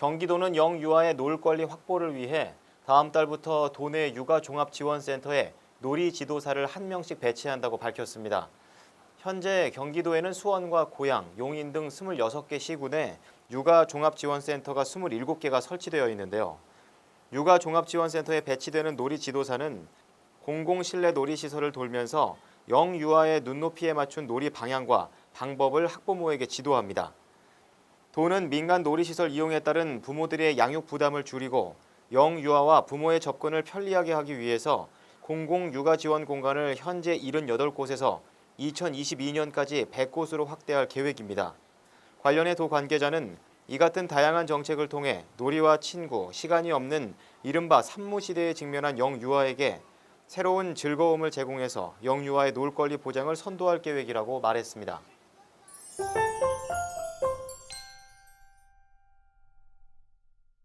경기도는 영유아의 놀 권리 확보를 위해 다음 달부터 도내 육아 종합 지원센터에 놀이 지도사를 한 명씩 배치한다고 밝혔습니다. 현재 경기도에는 수원과 고양, 용인 등 26개 시군에 육아 종합 지원센터가 27개가 설치되어 있는데요. 육아 종합 지원센터에 배치되는 놀이 지도사는 공공 실내 놀이 시설을 돌면서 영유아의 눈높이에 맞춘 놀이 방향과 방법을 학부모에게 지도합니다. 도는 민간 놀이시설 이용에 따른 부모들의 양육 부담을 줄이고 영유아와 부모의 접근을 편리하게 하기 위해서 공공 육아 지원 공간을 현재 78곳에서 2022년까지 100곳으로 확대할 계획입니다. 관련해 도 관계자는 이 같은 다양한 정책을 통해 놀이와 친구, 시간이 없는 이른바 산모 시대에 직면한 영유아에게 새로운 즐거움을 제공해서 영유아의 놀 권리 보장을 선도할 계획이라고 말했습니다.